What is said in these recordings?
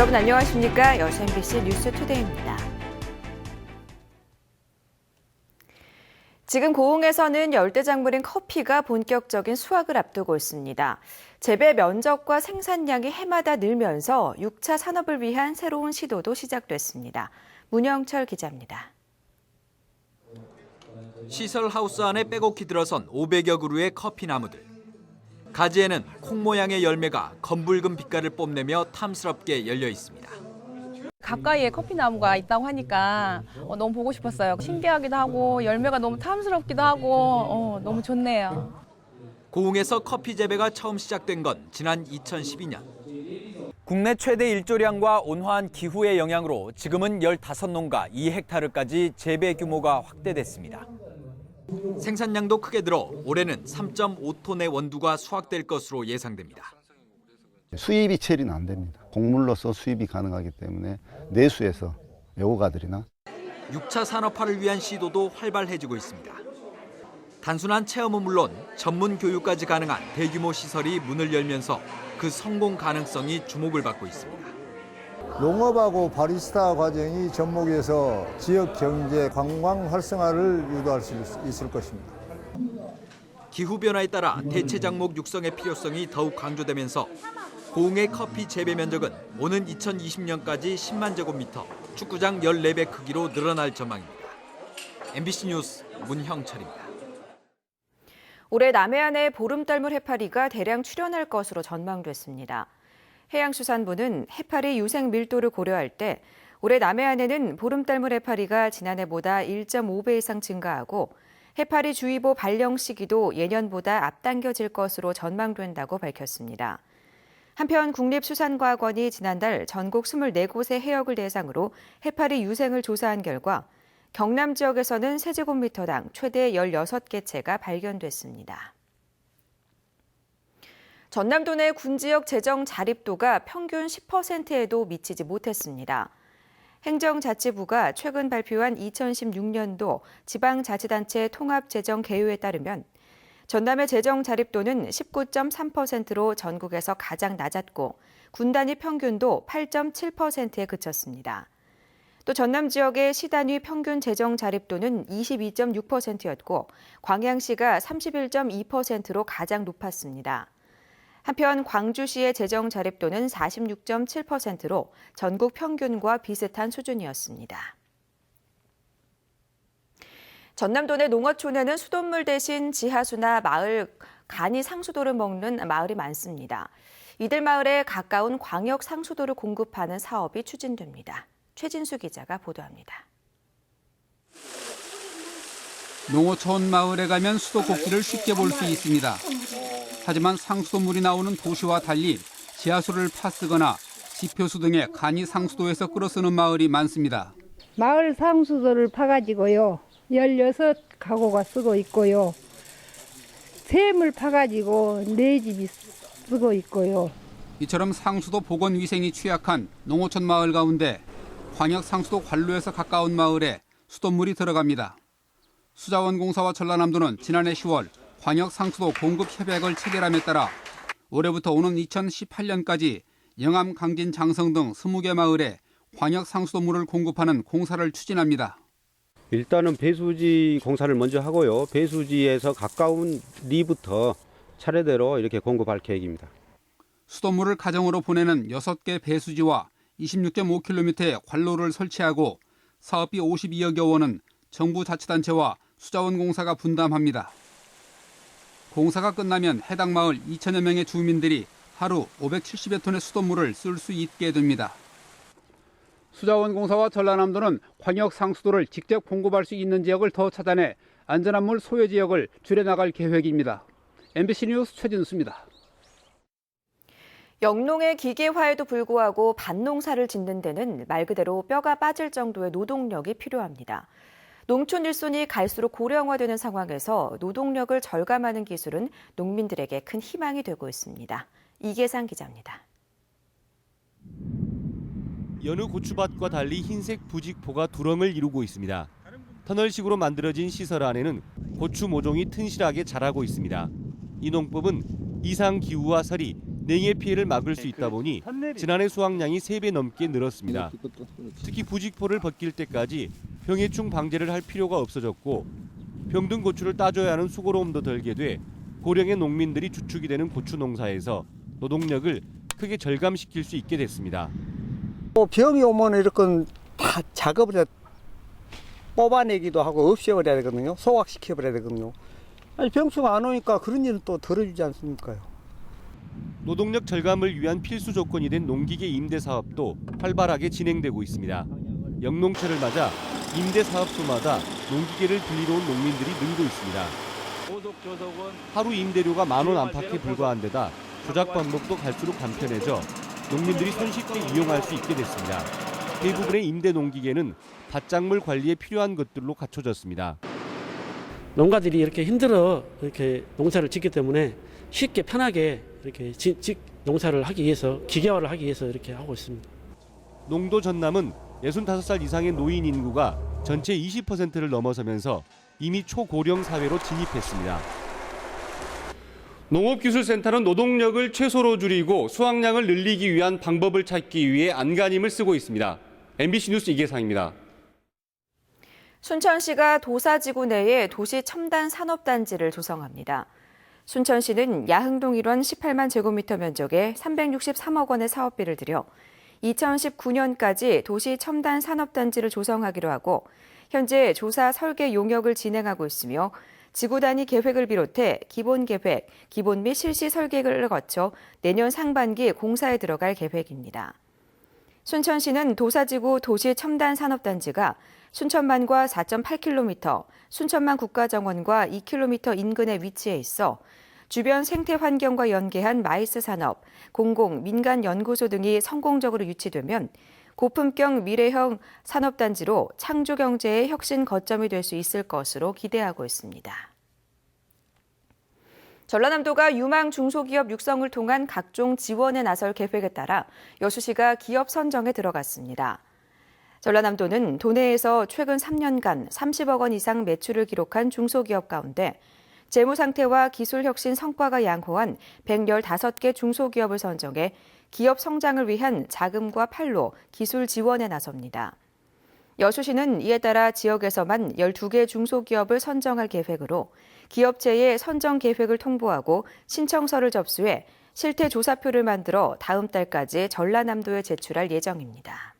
여러분 안녕하십니까? 여수 MBC 뉴스 투데이입니다. 지금 고흥에서는 열대작물인 커피가 본격적인 수확을 앞두고 있습니다. 재배 면적과 생산량이 해마다 늘면서 6차 산업을 위한 새로운 시도도 시작됐습니다. 문영철 기자입니다. 시설 하우스 안에 빼곡히 들어선 500여 그루의 커피 나무들. 가지에는 콩 모양의 열매가 검붉은 빛깔을 뽐내며 탐스럽게 열려 있습니다. 가까이에 커피 나무가 있다고 하니까 어, 너무 보고 싶었어요. 신기하기도 하고 열매가 너무 탐스럽기도 하고 어, 너무 좋네요. 고흥에서 커피 재배가 처음 시작된 건 지난 2012년. 국내 최대 일조량과 온화한 기후의 영향으로 지금은 15농가 2헥타르까지 재배 규모가 확대됐습니다. 생산량도 크게 늘어 올해는 3.5톤의 원두가 수확될 것으로 예상됩니다. 수입이 처리는 안 됩니다. 곡물로서 수입이 가능하기 때문에 내수에서 애호가들이나 6차 산업화를 위한 시도도 활발해지고 있습니다. 단순한 체험은 물론 전문 교육까지 가능한 대규모 시설이 문을 열면서 그 성공 가능성이 주목을 받고 있습니다. 농업하고 바리스타 과정이 접목해서 지역 경제, 관광 활성화를 유도할 수 있- 있을 것입니다. 기후 변화에 따라 대체 작목 육성의 필요성이 더욱 강조되면서 고흥의 커피 재배 면적은 오는 2020년까지 10만 제곱미터, 축구장 14배 크기로 늘어날 전망입니다. MBC 뉴스 문형철입니다. 올해 남해안에 보름달물 해파리가 대량 출현할 것으로 전망됐습니다. 해양수산부는 해파리 유생 밀도를 고려할 때 올해 남해안에는 보름달물 해파리가 지난해보다 1.5배 이상 증가하고 해파리 주의보 발령 시기도 예년보다 앞당겨질 것으로 전망된다고 밝혔습니다. 한편 국립수산과학원이 지난달 전국 24곳의 해역을 대상으로 해파리 유생을 조사한 결과 경남 지역에서는 세제곱미터당 최대 16개체가 발견됐습니다. 전남도 내 군 지역 재정 자립도가 평균 10%에도 미치지 못했습니다. 행정자치부가 최근 발표한 2016년도 지방자치단체 통합재정 개요에 따르면 전남의 재정 자립도는 19.3%로 전국에서 가장 낮았고 군 단위 평균도 8.7%에 그쳤습니다. 또 전남 지역의 시단위 평균 재정 자립도는 22.6%였고 광양시가 31.2%로 가장 높았습니다. 한편 광주시의 재정 자립도는 46.7%로 전국 평균과 비슷한 수준이었습니다. 전남도 내 농어촌에는 수돗물 대신 지하수나 마을 간이 상수도를 먹는 마을이 많습니다. 이들 마을에 가까운 광역 상수도를 공급하는 사업이 추진됩니다. 최진수 기자가 보도합니다. 농어촌 마을에 가면 수도꼭지를 쉽게 볼 수 있습니다. 하지만 상수도물이 나오는 도시와 달리 지하수를 파쓰거나 지표수 등의 간이 상수도에서 끌어쓰는 마을이 많습니다. 마을 상수도를 파가지고요. 16가구가 쓰고 있고요. 샘을 파가지고 네 집이 쓰고 있고요. 이처럼 상수도 보건 위생이 취약한 농어촌 마을 가운데 광역 상수도 관로에서 가까운 마을에 수돗물이 들어갑니다. 수자원공사와 전라남도는 지난해 10월 광역 상수도 공급 협약을 체결함에 따라 올해부터 오는 2018년까지 영암, 강진, 장성 등 20개 마을에 광역 상수도물을 공급하는 공사를 추진합니다. 일단은 배수지 공사를 먼저 하고요. 배수지에서 가까운 리부터 차례대로 이렇게 공급할 계획입니다. 수돗물을 가정으로 보내는 6개 배수지와 26.5km의 관로를 설치하고 사업비 52억여 원은 정부 자치단체와 수자원공사가 분담합니다. 공사가 끝나면 해당 마을 2천여 명의 주민들이 하루 570여 톤의 수돗물을 쓸 수 있게 됩니다. 수자원 공사와 전라남도는 광역 상수도를 직접 공급할 수 있는 지역을 더 찾아내 안전한 물 소요 지역을 줄여나갈 계획입니다. MBC 뉴스 최진수입니다. 영농의 기계화에도 불구하고 밭농사를 짓는 데는 말 그대로 뼈가 빠질 정도의 노동력이 필요합니다. 농촌 일손이 갈수록 고령화되는 상황에서 노동력을 절감하는 기술은 농민들에게 큰 희망이 되고 있습니다. 이계상 기자입니다. 여느 고추밭과 달리 흰색 부직포가 두렁을 이루고 있습니다. 터널식으로 만들어진 시설 안에는 고추 모종이 튼실하게 자라고 있습니다. 이 농법은 이상 기후와 설이 냉해 피해를 막을 수 있다 보니 지난해 수확량이 3배 넘게 늘었습니다. 특히 부직포를 벗길 때까지 병해충 방제를 할 필요가 없어졌고 병든 고추를 따줘야 하는 수고로움도 덜게 돼 고령의 농민들이 주축이 되는 고추 농사에서 노동력을 크게 절감시킬 수 있게 됐습니다. 뭐 병이 오면 이렇게 다 작업을 해 뽑아내기도 하고 없애버려야 되거든요. 소각시켜버려야 되거든요. 아니 병수가 안 오니까 그런 일은 또 덜어주지 않습니까요? 노동력 절감을 위한 필수 조건이 된 농기계 임대 사업도 활발하게 진행되고 있습니다. 영농철을 맞아 임대 사업소마다 농기계를 빌리러 온 농민들이 늘고 있습니다. 하루 임대료가 만 원 안팎에 불과한 데다 조작 방법도 갈수록 간편해져 농민들이 손쉽게 이용할 수 있게 됐습니다. 대부분의 임대 농기계는 밭작물 관리에 필요한 것들로 갖춰졌습니다. 농가들이 이렇게 힘들어 이렇게 농사를 짓기 때문에 쉽게 편하게 이렇게 지, 지, 농사를 하기 위해서 기계화를 하기 위해서 이렇게 하고 있습니다. 농도 전남은 65살 이상의 노인 인구가 전체 20%를 넘어서면서 이미 초고령 사회로 진입했습니다. 농업기술센터는 노동력을 최소로 줄이고 수확량을 늘리기 위한 방법을 찾기 위해 안간힘을 쓰고 있습니다. MBC 뉴스 이계상입니다. 순천시가 도사지구 내에 도시 첨단 산업단지를 조성합니다. 순천시는 야흥동 일원 18만 제곱미터 면적에 363억 원의 사업비를 들여 2019년까지 도시 첨단 산업단지를 조성하기로 하고 현재 조사 설계 용역을 진행하고 있으며 지구 단위 계획을 비롯해 기본 계획, 기본 및 실시 설계를 거쳐 내년 상반기 공사에 들어갈 계획입니다. 순천시는 도사지구 도시 첨단 산업단지가 순천만과 4.8km, 순천만 국가정원과 2km 인근에 위치해 있어 주변 생태 환경과 연계한 마이스 산업, 공공, 민간 연구소 등이 성공적으로 유치되면 고품격 미래형 산업단지로 창조 경제의 혁신 거점이 될 수 있을 것으로 기대하고 있습니다. 전라남도가 유망 중소기업 육성을 통한 각종 지원에 나설 계획에 따라 여수시가 기업 선정에 들어갔습니다. 전라남도는 도내에서 최근 3년간 30억 원 이상 매출을 기록한 중소기업 가운데 재무 상태와 기술 혁신 성과가 양호한 115개 중소기업을 선정해 기업 성장을 위한 자금과 판로, 기술 지원에 나섭니다. 여수시는 이에 따라 지역에서만 12개 중소기업을 선정할 계획으로 기업체의 선정 계획을 통보하고 신청서를 접수해 실태 조사표를 만들어 다음 달까지 전라남도에 제출할 예정입니다.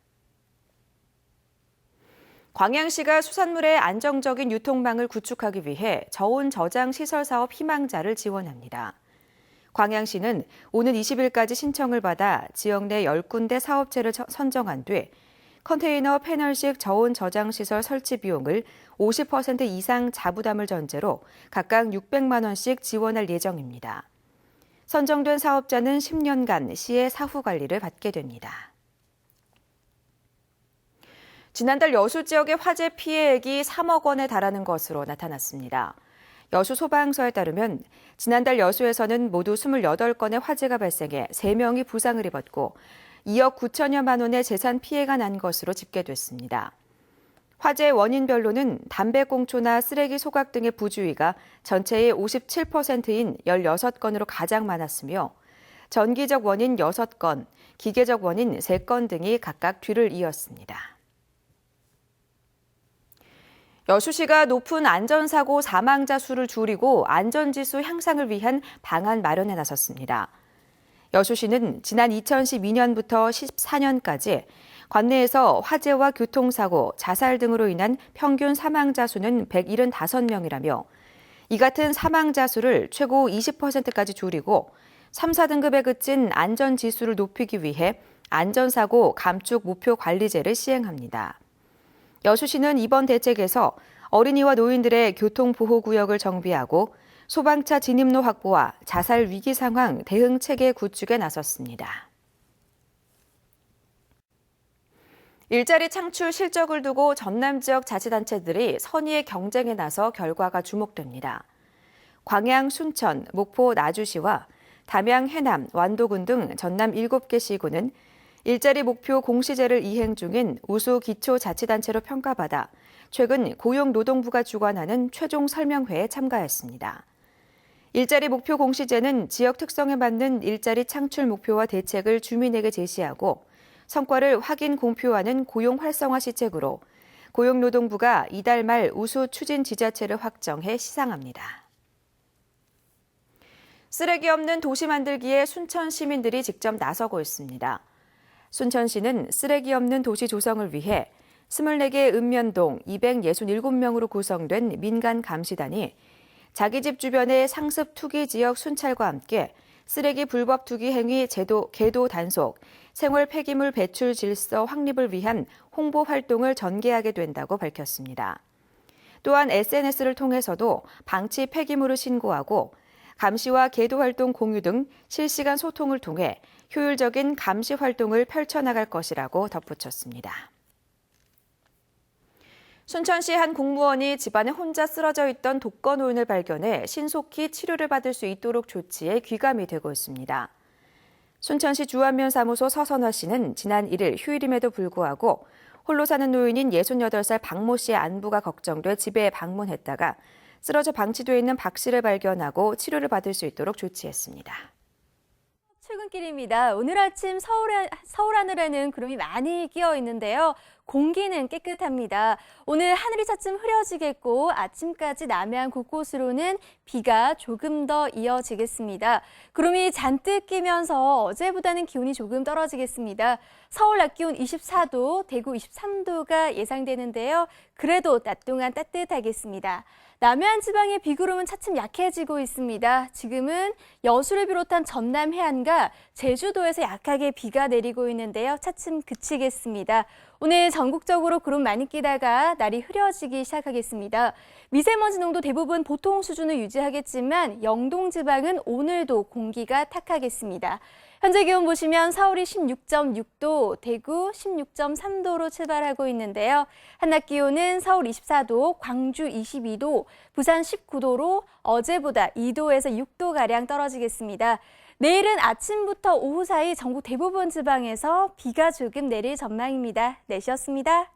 광양시가 수산물의 안정적인 유통망을 구축하기 위해 저온 저장 시설 사업 희망자를 지원합니다. 광양시는 오는 20일까지 신청을 받아 지역 내 10군데 사업체를 선정한 뒤 컨테이너 패널식 저온 저장 시설 설치 비용을 50% 이상 자부담을 전제로 각각 600만 원씩 지원할 예정입니다. 선정된 사업자는 10년간 시의 사후 관리를 받게 됩니다. 지난달 여수 지역의 화재 피해액이 3억 원에 달하는 것으로 나타났습니다. 여수 소방서에 따르면 지난달 여수에서는 모두 28건의 화재가 발생해 3명이 부상을 입었고 2억 9천여만 원의 재산 피해가 난 것으로 집계됐습니다. 화재 원인별로는 담배꽁초나 쓰레기 소각 등의 부주의가 전체의 57%인 16건으로 가장 많았으며 전기적 원인 6건, 기계적 원인 3건 등이 각각 뒤를 이었습니다. 여수시가 높은 안전사고 사망자 수를 줄이고 안전지수 향상을 위한 방안 마련에 나섰습니다. 여수시는 지난 2012년부터 14년까지 관내에서 화재와 교통사고, 자살 등으로 인한 평균 사망자 수는 175명이라며 이 같은 사망자 수를 최고 20%까지 줄이고 3, 4등급에 그친 안전지수를 높이기 위해 안전사고 감축 목표 관리제를 시행합니다. 여수시는 이번 대책에서 어린이와 노인들의 교통보호구역을 정비하고 소방차 진입로 확보와 자살 위기 상황 대응 체계 구축에 나섰습니다. 일자리 창출 실적을 두고 전남 지역 자치단체들이 선의의 경쟁에 나서 결과가 주목됩니다. 광양, 순천, 목포, 나주시와 담양, 해남, 완도군 등 전남 7개 시군은 일자리 목표 공시제를 이행 중인 우수 기초자치단체로 평가받아 최근 고용노동부가 주관하는 최종 설명회에 참가했습니다. 일자리 목표 공시제는 지역 특성에 맞는 일자리 창출 목표와 대책을 주민에게 제시하고 성과를 확인 공표하는 고용 활성화 시책으로 고용노동부가 이달 말 우수 추진 지자체를 확정해 시상합니다. 쓰레기 없는 도시 만들기에 순천 시민들이 직접 나서고 있습니다. 순천시는 쓰레기 없는 도시 조성을 위해 24개 읍면동 267명으로 구성된 민간 감시단이 자기 집 주변의 상습 투기 지역 순찰과 함께 쓰레기 불법 투기 행위 제도 계도 단속, 생활 폐기물 배출 질서 확립을 위한 홍보 활동을 전개하게 된다고 밝혔습니다. 또한 SNS를 통해서도 방치 폐기물을 신고하고 감시와 계도 활동 공유 등 실시간 소통을 통해 효율적인 감시 활동을 펼쳐나갈 것이라고 덧붙였습니다. 순천시 한 공무원이 집안에 혼자 쓰러져 있던 독거노인을 발견해 신속히 치료를 받을 수 있도록 조치에 귀감이 되고 있습니다. 순천시 주안면 사무소 서선화 씨는 지난 1일 휴일임에도 불구하고 홀로 사는 노인인 68살 박모 씨의 안부가 걱정돼 집에 방문했다가 쓰러져 방치돼 있는 박 씨를 발견하고 치료를 받을 수 있도록 조치했습니다. 출근길입니다. 오늘 아침 서울, 서울 하늘에는 구름이 많이 끼어 있는데요. 공기는 깨끗합니다. 오늘 하늘이 차츰 흐려지겠고 아침까지 남해안 곳곳으로는 비가 조금 더 이어지겠습니다. 구름이 잔뜩 끼면서 어제보다는 기온이 조금 떨어지겠습니다. 서울 낮 기온 24도, 대구 23도가 예상되는데요. 그래도 낮 동안 따뜻하겠습니다. 남해안 지방의 비구름은 차츰 약해지고 있습니다. 지금은 여수를 비롯한 전남 해안과 제주도에서 약하게 비가 내리고 있는데요. 차츰 그치겠습니다. 오늘 전국적으로 구름 많이 끼다가 날이 흐려지기 시작하겠습니다. 미세먼지 농도 대부분 보통 수준을 유지하겠지만 영동 지방은 오늘도 공기가 탁하겠습니다. 현재 기온 보시면 서울이 16.6도, 대구 16.3도로 출발하고 있는데요. 한낮 기온은 서울 24도, 광주 22도, 부산 19도로 어제보다 2도에서 6도가량 떨어지겠습니다. 내일은 아침부터 오후 사이 전국 대부분 지방에서 비가 조금 내릴 전망입니다. 내셨습니다.